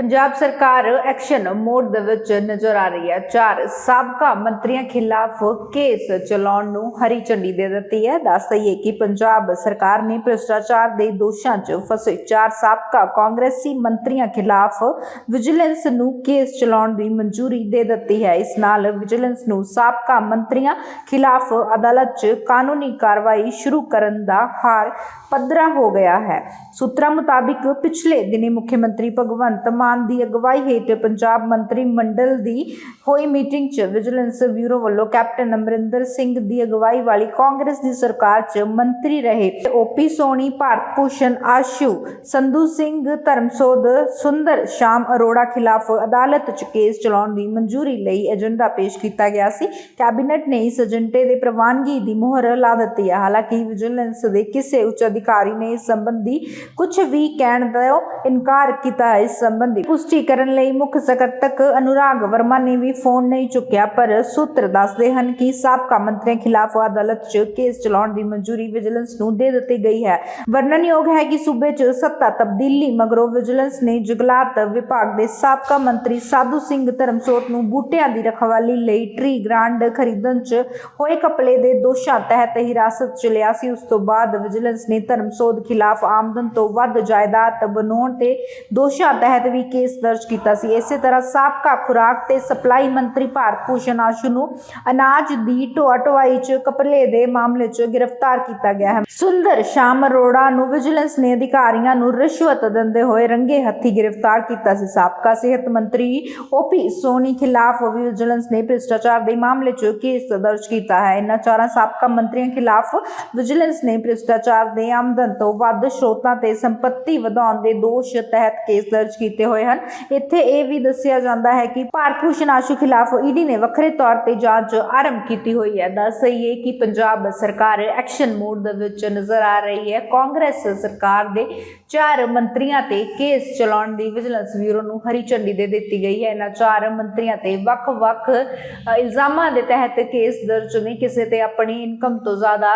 ਪੰਜਾਬ ਸਰਕਾਰ action mode ਦੇ ਵਿੱਚ ਨਜ਼ਰ ਆ ਰਹੀ ਹੈ। ਚਾਰ ਸਾਬਕਾ ਮੰਤਰੀਆਂ ਖਿਲਾਫ ਕੇਸ ਚਲਾਉਣ ਨੂੰ ਹਰੀ ਝੰਡੀ ਦੇ ਦਿੱਤੀ ਹੈ। ਦੱਸ ਦਈਏ ਕਿ ਪੰਜਾਬ ਸਰਕਾਰ ਨੇ ਭ੍ਰਿਸ਼ਟਾਚਾਰ ਦੇ ਦੋਸ਼ਾਂ 'ਚ ਫਸੇ ਚਾਰ ਸਾਬਕਾ ਕਾਂਗਰਸੀ ਮੰਤਰੀਆਂ ਖਿਲਾਫ ਵਿਜੀਲੈਂਸ ਨੂੰ ਕੇਸ ਚਲਾਉਣ ਦੀ ਮਨਜ਼ੂਰੀ ਦੇ ਦਿੱਤੀ ਹੈ। ਇਸ ਨਾਲ ਵਿਜੀਲੈਂਸ ਨੂੰ ਸਾਬਕਾ ਮੰਤਰੀਆਂ ਖਿਲਾਫ ਅਦਾਲਤ 'ਚ ਕਾਨੂੰਨੀ ਕਾਰਵਾਈ ਸ਼ੁਰੂ ਕਰਨ ਦਾ ਹਾਰ ਪੱਧਰਾ ਹੋ ਗਿਆ ਹੈ। ਸੂਤਰਾਂ ਮੁਤਾਬਿਕ ਪਿਛਲੇ ਦਿਨੀ ਮੁੱਖ ਮੰਤਰੀ ਭਗਵੰਤ ਮਾਨ ਦੀ ਅਗਵਾਈ ਹੇਠ ਪੰਜਾਬ ਮੰਤਰੀ ਮੰਡਲ ਦੀ ਹੋਈ ਮੀਟਿੰਗ 'ਚ ਵਿਜੀਲੈਂਸ ਬਿਊਰੋ ਵੱਲੋਂ ਕੈਪਟਨ ਅਮਰਿੰਦਰ ਸਿੰਘ ਦੀ ਅਗਵਾਈ ਵਾਲੀ ਕਾਂਗਰਸ ਦੀ ਸਰਕਾਰ 'ਚ ਮੰਤਰੀ ਰਹੇ। ਓਪੀ ਸੋਨੀ ਭਾਰਤ ਭੂਸ਼ਣ, ਆਸ਼ੂ, ਸੰਧੂ ਸਿੰਘ, ਧਰਮਸੋਧ, ਸੁੰਦਰ, ਸ਼ਾਮ ਅਰੋੜਾ ਖਿਲਾਫ ਅਦਾਲਤ 'ਚ ਕੇਸ ਚਲਾਉਣ ਦੀ ਮਨਜ਼ੂਰੀ ਲਈ ਏਜੰਡਾ ਪੇਸ਼ ਕੀਤਾ ਗਿਆ ਸੀ। ਕੈਬਨਿਟ ਨੇ ਇਸ ਏਜੰਡੇ ਦੇ ਪ੍ਰਵਾਨਗੀ ਦੀ ਮੋਹਰ ਲਾ ਦਿੱਤੀ ਹੈ। ਹਾਲਾਂਕਿ ਵਿਜੀਲੈਂਸ ਦੇ ਕਿਸੇ ਉੱਚ ਅਧਿਕਾਰੀ ਨੇ ਇਸ ਸੰਬੰਧੀ ਕੁਝ ਵੀ ਕਹਿਣ ਦਾ ਇਨਕਾਰ ਕੀਤਾ ਹੈ। ਇਸ ਸੰਬੰਧੀ ਪੁਸ਼ਟੀ ਕਰਨ ਲਈ ਮੁੱਖ ਸਕੱਤਰ ਅਨੁਰਾਗ ਵਰਮਾ ਨੇ ਵੀ ਫੋਨ ਨਹੀਂ ਚੁੱਕਿਆ, ਪਰ ਸੂਤਰ ਦੱਸਦੇ ਹਨ ਕਿ ਸਾਬਕਾ ਮੰਤਰੀਆਂ ਖਿਲਾਫ ਅਦਾਲਤ 'ਚ ਕੇਸ ਚਲਾਉਣ ਦੀ ਮਨਜ਼ੂਰੀ ਵਿਜੀਲੈਂਸ ਨੂੰ ਦੇ ਦਿੱਤੀ ਗਈ ਹੈ। ਵਰਣਨਯੋਗ ਹੈ ਕਿ ਸੂਬੇ 'ਚ ਸੱਤਾ ਤਬਦੀਲੀ ਮਗਰੋਂ ਵਿਜੀਲੈਂਸ ਨੇ ਜੰਗਲਾਤ ਵਿਭਾਗ ਦੇ ਸਾਬਕਾ ਮੰਤਰੀ ਸਾਧੂ ਸਿੰਘ ਧਰਮਸੋਤ ਨੂੰ ਬੂਟਿਆਂ ਦੀ ਰਖਵਾਲੀ ਲਈ ਟ੍ਰੀ ਗ੍ਰਾਂਡ ਖਰੀਦਣ 'ਚ ਹੋਏ ਕਪਲੇ ਦੇ ਦੋਸ਼ਾਂ ਤਹਿਤ ਹਿਰਾਸਤ 'ਚ ਲਿਆ ਸੀ। ਉਸ ਤੋਂ ਬਾਅਦ ਵਿਜੀਲੈਂਸ ਨੇ ਧਰਮਸੋਤ ਖਿਲਾਫ ਆਮਦਨ ਤੋਂ ਵੱਧ ਜਾਇਦਾਦ ਬਣਾਉਣ ਤੇ ਦੋਸ਼ਾਂ ਤਹਿਤ ਵੀ ਕੇਸ ਦਰਜ ਕੀਤਾ ਸੀ। ਇਸੇ ਤਰ੍ਹਾਂ ਸਾਬਕਾ ਖੁਰਾਕ ਤੇ ਸਪਲਾਈ ਮੰਤਰੀ ਭਾਰਤ ਭੂਸ਼ਣ ਆਸ਼ੂ ਨੂੰ ਅਨਾਜ ਦੀ ਢੋਆ ਢੁਆਈ 'ਚ ਕਪਲੇ ਦੇ ਮਾਮਲੇ 'ਚ ਗ੍ਰਿਫਤਾਰ ਕੀਤਾ ਗਿਆ ਹੈ। ਸੁੰਦਰ ਸ਼ਾਮ ਅਰੋੜਾ ਨੂੰ ਵਿਜੀਲੈਂਸ ਨੇ ਅਧਿਕਾਰੀਆਂ ਨੂੰ ਰਿਸ਼ਵਤ ਦਿੰਦੇ ਹੋਏ ਰੰਗੇ ਹੱਥੀ ਗ੍ਰਿਫਤਾਰ ਕੀਤਾ ਸੀ। ਸਾਬਕਾ ਸਿਹਤ ਮੰਤਰੀ ਓਪੀ ਸੋਨੀ ਖਿਲਾਫ ਵੀ ਵਿਜੀਲੈਂਸ ਨੇ ਭ੍ਰਿਸ਼ਟਾਚਾਰ ਦੇ ਮਾਮਲੇ 'ਚ ਕੇਸ ਦਰਜ ਕੀਤਾ ਹੈ। ਇਹਨਾਂ ਚਾਰਾਂ ਸਾਬਕਾ ਮੰਤਰੀਆਂ ਖਿਲਾਫ ਵਿਜੀਲੈਂਸ ਨੇ ਭ੍ਰਿਸ਼ਟਾਚਾਰ ਦੇ ਆਮਦਨ ਤੋਂ ਵੱਧ ਸਰੋਤਾਂ ਤੇ ਸੰਪਤੀ ਵਧਾਉਣ ਦੇ ਦੋਸ਼ ਤਹਿਤ ਕੇਸ ਦਰਜ ਕੀਤੇ ਹੋਏ ਹਨ। ਇੱਥੇ ਇਹ ਵੀ ਦੱਸਿਆ ਜਾਂਦਾ ਹੈ ਕਿ ਭਾਰਤ ਭੂਸ਼ਣ ਆਸ਼ੂ ਖਿਲਾਫ ਈਡੀ ਨੇ ਵੱਖਰੇ ਤੌਰ ਤੇ ਜਾਂਚ ਆਰੰਭ ਕੀਤੀ ਹੋਈ ਹੈ। ਦੱਸ ਦਈਏ ਕਿ ਪੰਜਾਬ ਸਰਕਾਰ ਐਕਸ਼ਨ ਮੋਡ ਦੇ ਵਿੱਚ ਨਜ਼ਰ ਆ ਰਹੀ ਹੈ। ਕਾਂਗਰਸ ਸਰਕਾਰ ਦੇ ਚਾਰ ਮੰਤਰੀਆਂ ਤੇ ਕੇਸ ਚਲਾਉਣ ਦੀ ਵਿਜੀਲੈਂਸ ਬਿਊਰੋ ਨੂੰ ਹਰੀ ਝੰਡੀ ਦੇ ਦਿੱਤੀ ਗਈ ਹੈ। ਇਹਨਾਂ ਚਾਰ ਮੰਤਰੀਆਂ ਤੇ ਵੱਖ-ਵੱਖ ਇਲਜ਼ਾਮਾਂ ਦੇ ਤਹਿਤ ਕੇਸ ਦਰਜ ਨੇ। ਕਿਸੇ ਤੇ ਆਪਣੀ ਇਨਕਮ ਤੋਂ ਜ਼ਿਆਦਾ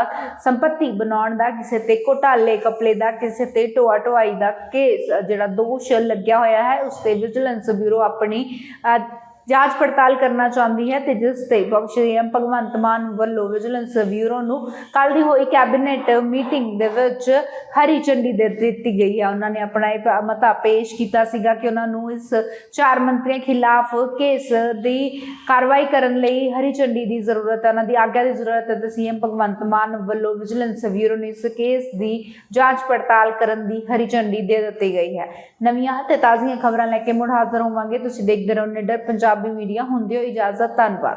ਸੰਪਤੀ ਬਣਾਉਣ ਦਾ, ਕਿਸੇ ਤੇ ਘੋਟਾਲੇ ਕਪਲੇ ਦਾ, ਕਿਸੇ ਤੇ ਢੋਆ ਢੁਆਈ ਦਾ ਕੇਸ, ਜਿਹੜਾ ਦੋਸ਼ ਲੱਗਿਆ ਹੋਇਆ ਹੈ ਉਸ ਤੇ ਵਿਜੀਲੈਂਸ ਬਿਊਰੋ ਆਪਣੀ ਅ, ਜਾਂਚ ਪੜਤਾਲ ਕਰਨਾ ਚਾਹੁੰਦੀ ਹੈ ਤੇ ਜਿਸ ਤੇ ਬਖਸ਼ੀ ਭਗਵੰਤ ਮਾਨ ਵੱਲੋਂ ਵਿਜੀਲੈਂਸ ਬਿਊਰੋ ਨੂੰ ਕੱਲ ਦੀ ਹੋਈ ਕੈਬਨਿਟ ਮੀਟਿੰਗ ਦੇ ਵਿੱਚ ਹਰੀ ਝੰਡੀ ਦੇ ਦਿੱਤੀ ਗਈ ਹੈ। ਉਹਨਾਂ ਨੇ ਆਪਣਾ ਇਹ ਮਤਾ ਪੇਸ਼ ਕੀਤਾ ਸੀਗਾ ਕਿ ਉਹਨਾਂ ਨੂੰ ਇਸ ਚਾਰ ਮੰਤਰੀਆਂ ਖਿਲਾਫ ਕੇਸ ਦੀ ਕਾਰਵਾਈ ਕਰਨ ਲਈ ਹਰੀ ਝੰਡੀ ਦੀ ਜ਼ਰੂਰਤ ਹੈ। ਉਹਨਾਂ ਦੀ ਆਗਿਆ ਦੀ ਜ਼ਰੂਰਤ ਹੈ ਤੇ ਸੀਐਮ ਭਗਵੰਤ ਮਾਨ ਵੱਲੋਂ ਵਿਜੀਲੈਂਸ ਬਿਊਰੋ ਨੇ ਇਸ ਕੇਸ ਦੀ ਜਾਂਚ ਪੜਤਾਲ ਕਰਨ ਦੀ ਹਰੀ ਝੰਡੀ ਦੇ ਦਿੱਤੀ ਗਈ ਹੈ। ਨਵੀਆਂ ਤੇ ਤਾਜ਼ੀਆਂ ਖਬਰਾਂ ਲੈ ਕੇ ਮੁੜ ਹਾਜ਼ਰ ਹੋਵਾਂਗੇ। ਤੁਸੀਂ ਦੇਖਦੇ ਰਹੋ ਨਿਡਰ ਪੰਜਾਬ ਪੰਜਾਬੀ ਮੀਡੀਆ ਹੁੰਦੇ ਹੋ ਇਜਾਜ਼ਤ ਧੰਨਵਾਦ।